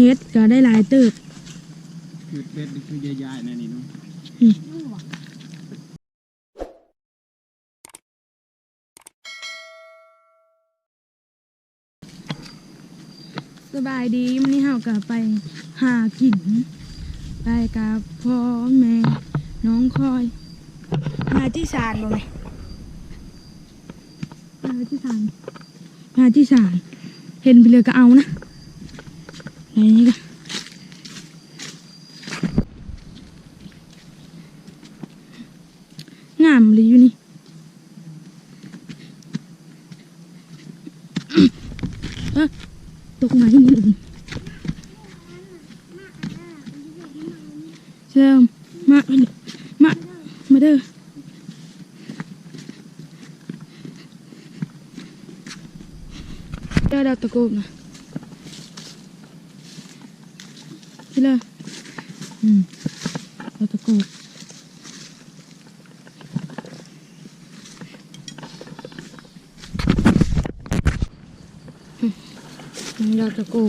เฮ็ดก็ได้หลายเติบคือเป็ดนี่คือใหญ่ๆนะนี่เนาะสบายดีวันนี้เฮาก็ไปหากิน ไปกับพ่อแม่น้องคอยหาที่สารบ่ไหมหาที่สารหาที่สารเห็นไปเลยก็เอานะ ไหนนี่ก็งามเลยอยู่นี่เอ้อตกไหนนี่เลยเชิมมามา มาเด้อเด้อดาวตะโกบนะที่เลยอืมดาวตะโกบอืม ดาวตะกู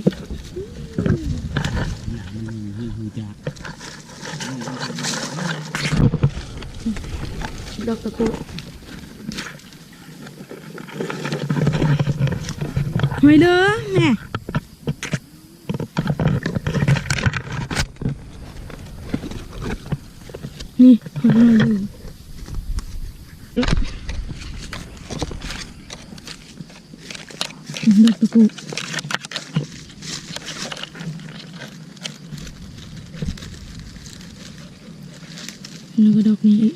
ดอกตะกบหอยเด้อแม่นี่หอยเด้อ ดอกตะโกบแล้วก็ดอกนี้อีก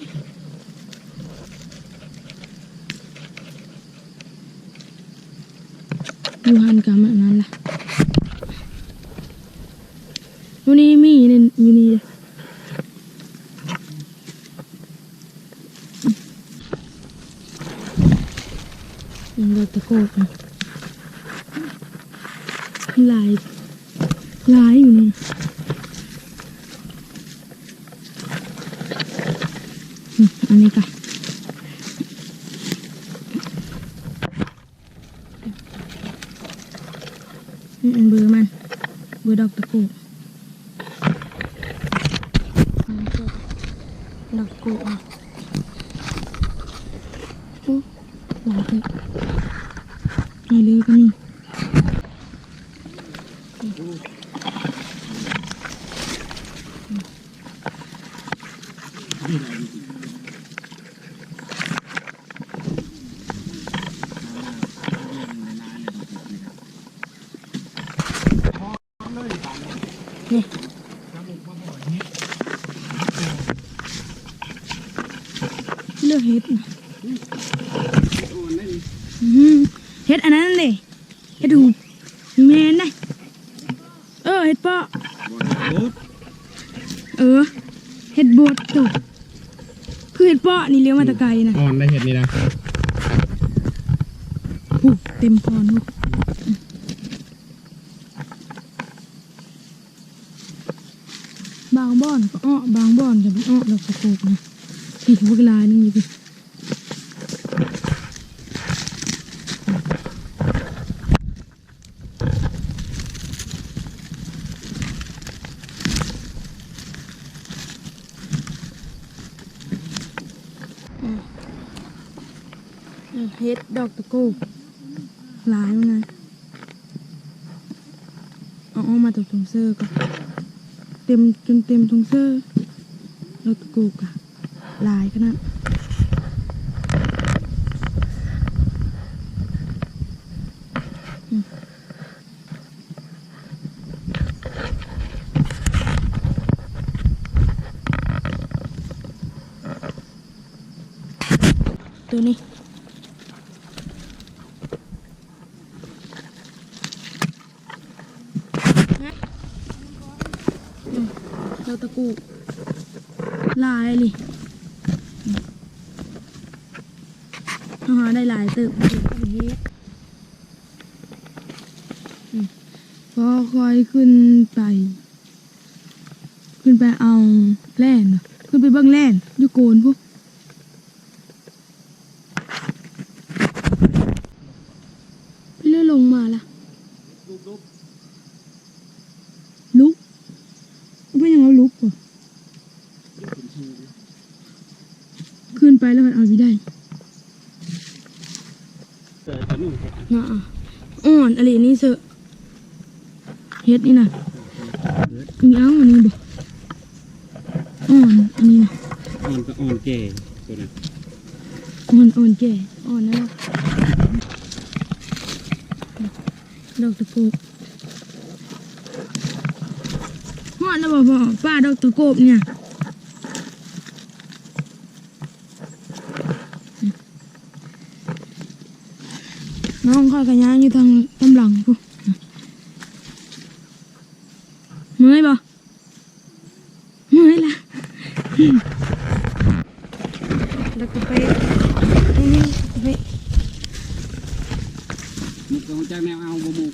อยู่หันกับแบบนั้น ล่ะวันนี้มีนี่อลายลายอยู่นี่อันนี้กันนี่อันเบอร์มันเบอร์ดอกตะกูดอกตะกูอะโอ้หลายเลยหายเลยก็มีนี่ เลือกเฮ็ดนะโอนได้ดิอื้อหือเฮ็ดอันนั้นเลยเฮ็ดหูแมนไดเออเฮ็ดเปาะบอเออเฮ็ดบดตก คือเฮ็ดเปาะนี่เลี้ยวมาแตะไกลนะอ่อนได้เห็ดนี่นะหูเต็มพรหูบางบ่อนก็อ้อบางบ่อนก็ไม่อ้อดอกตะโกกนะผิดพวกลายนึงอยู่ดิ เฮ็ดดอกตะโกกลายมันไงเอาออกมาจากถุงเสื้อก่อนเต็มจนเต็มถุงเสื้อดอกตะโกกอะลายขนาดอืมตัวนี้าตะกูลายเลยอาหาได้หลายเติบเฮ็ดอืมพอคอยขึ้นไป ขึ้นไปเอาแล่น ขึ้นไปเบิ้งแล่นยุโกนพวกพี่เลื่อนลงมาล่ะ รูปรูป นี้เสอะ เฮ็ดนี่นะมีเอาอันนี้บ่อ่อนอันนี้นะอ่อนก็อ่อนแก่ตัวนั้นอ่อนอ่อ เนี่ยน้องข้อยกันย่างอยู่ทางตำหลังกูเมื่อยบ่เมื่อยละแล้วก็ไปนี่นี่ไปมุกก็มาจากแนวเอาบ่มุก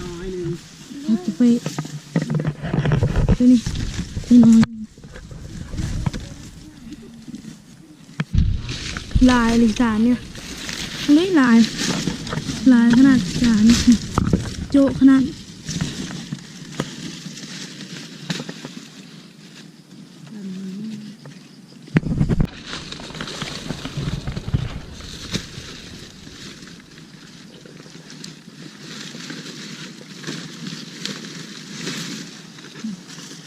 น้อยหนึงแล้วก็ไปตัวนี้ตัวน้อย จายลิสานเนี่ยเล็กลายลายขนาดสารโจขนาด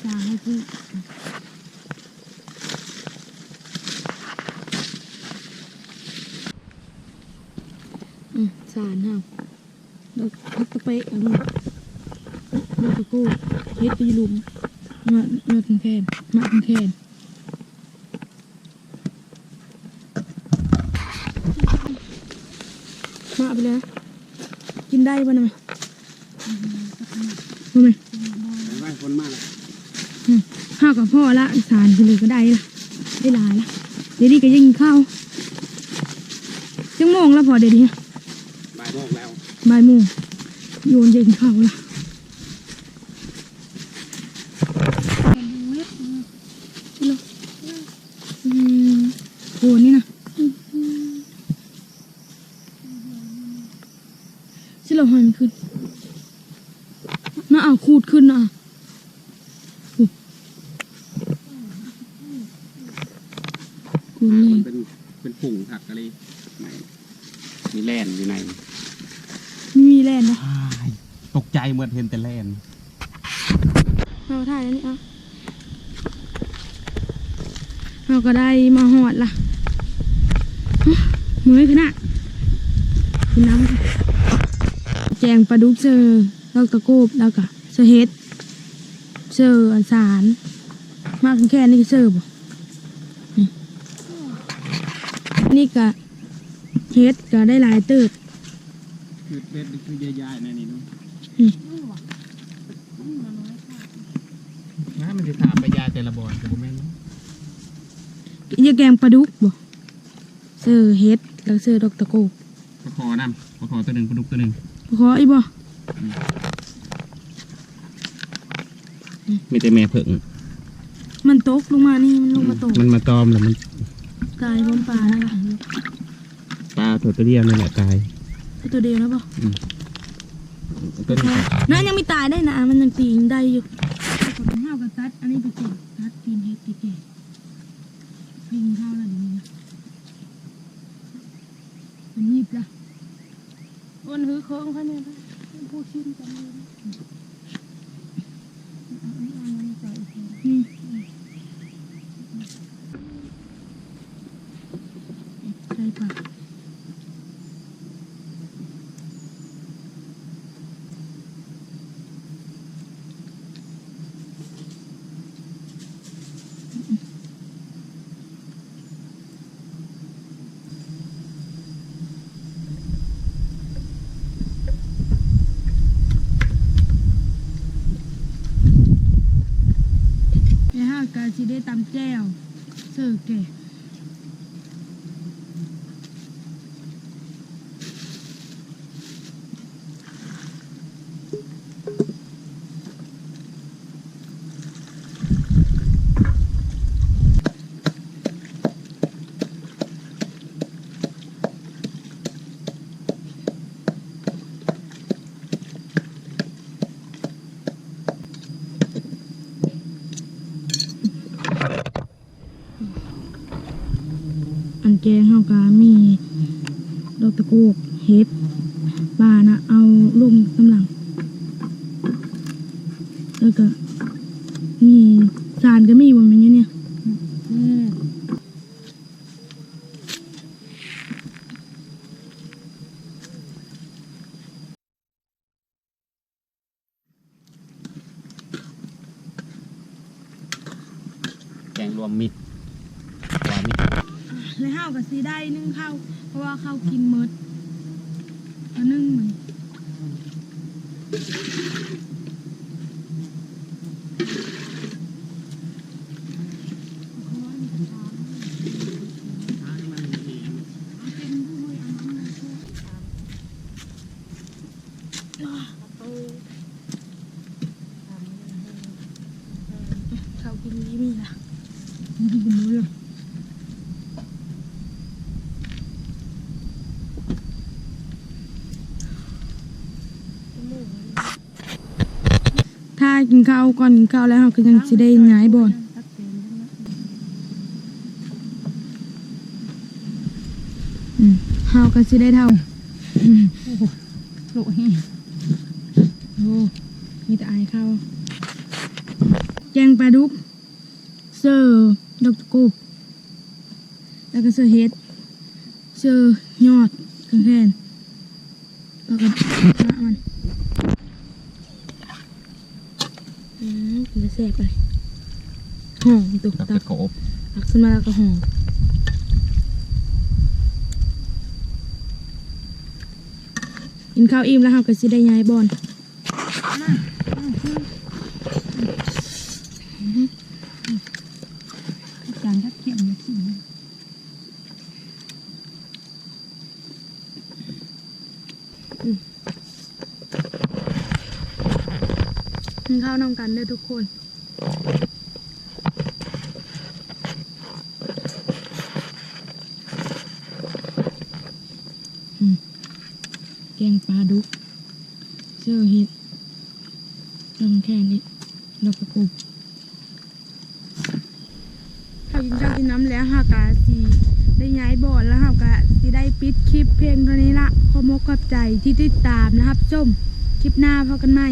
สามนาทีอืม สารเฮาดอกพักตะเปะอันนี้ดอกตะโก้เฮ็ดไปอยู่หลุมมามาถึงแคนมาถึงแคนมาไปเลยกินได้ป่ะนะมั้ยมาไหมไปไว้คนมากข้าวกับพ่อละสารไปเลยก็ได้ละได้หลายละเดี๋ยวนี้ก็ยังกินข้าวจังโมงแล้วพอเดี๋ยวนี้บ่ายโมงแล้วบ่ายโมงโยนจะกินข้าวละอืมโหนี่นะสิเราหอยมันขึ้นน่าเอาคูดขึ้นนะโอ้กูนี่เป็นเป็นผุ่งผักอะไรไหนมีแล่นอยู่ใน ไม่มีแลนด์นะ ตกใจเมื่อเห็นแต่แล่นเราถ่ายแล้วนี่อะเราก็ได้มาหอดละฮะมือขนาดกินน้ำค่ะแจงปลาดุกเซอร์ดอกตะโกบแล้วก็เซอร์เฮ็ดเซอร์อันสาร มากแค่นี้ก็เซอร์บ่นี่นี่ก็เฮ็ดก็ได้หลายเติบคือเป็ดนี่คือยายๆในนี่เนาะ นี่น้ามันจะถามไปยาแต่ละบอนแต่ผมแม่นยาแกงปลาดุกบ่เซอร์เฮ็ดแล้วเซอร์ดอกตะโกบปลาคอน้ำปลาคอตัวหนึ่งปลาดุกตัวหนึ่งขออีบ่มีแต่แม่เผิงมันตกลงมานี่มันลงมาตกมันมาตอมแล้วมันตายพร้อมปลานะคะปลาตัวตัวเดียวนั่นแหละตายตัวเดียวแล้วป่ะตัวนี้นั่นยังไม่ตายได้นะ มันยังปีนได้อยู่คนห้าวกับตัด อันนี้ไปเก็บตัดปีนเฮ็ดไปเก็บปีนข้าวแล้วเดี๋ยวนี้นะมันหยิบละอ้วนหือโค้งเขาเนี่ยนะผู้ชิ้นกันเลยนะนี่ใช่ปะากาสิได้ตำแจ้วเสิร์ฟแก แกงเฮากามีดอกตะโกกเห็ดปลานะเอาลงกำลัง แล้วก็มีสารก็มีบนมันอยู่เนี่ยแกงรวมมิตรว่ามิตร แล้วเฮาก็ สิได้นึ่งข้าวเพราะว่าข้าวกินมดก็นึ่งมัน ข้าวกินนี้มีนะกินมื้อเลยถ้า กินข้าวก่อนกินข้าวแล้วเราก็ยังสิได้ย้ายบ่อนเฮาก็สิได้เท่าอืมโลแห้งโอ้มีแต่อายข้าวแกงปลาดุก เซอร์ดอกตะกบแล้วก็เซอร์เฮดเซอร์ยอดเครื่องแทนแล้วก็มันอืม กินจะแซ่บไปหอมตุกกับตัตะกโกบตักขึ้นมาแล้วก็หอมกินข้าวอิ่มแล้วเราก็สิได้ย้ายบอล จานทัดเทียมเลยสิ กินข้า วนำกันเด้อทุกคนอืมแกงปลาดุกเสื้อเห็ดลำแค่นี้ดอกประกบข้าวกินข้าวกินน้ำแล้วฮากาสีได้ย้ายบ่อนแล้วฮากาสีได้ปิดคลิปเพลงเท่านี้ละขอมกขอบใจที่ติดตามนะครับส้มคลิปหน้าพบกันใหม่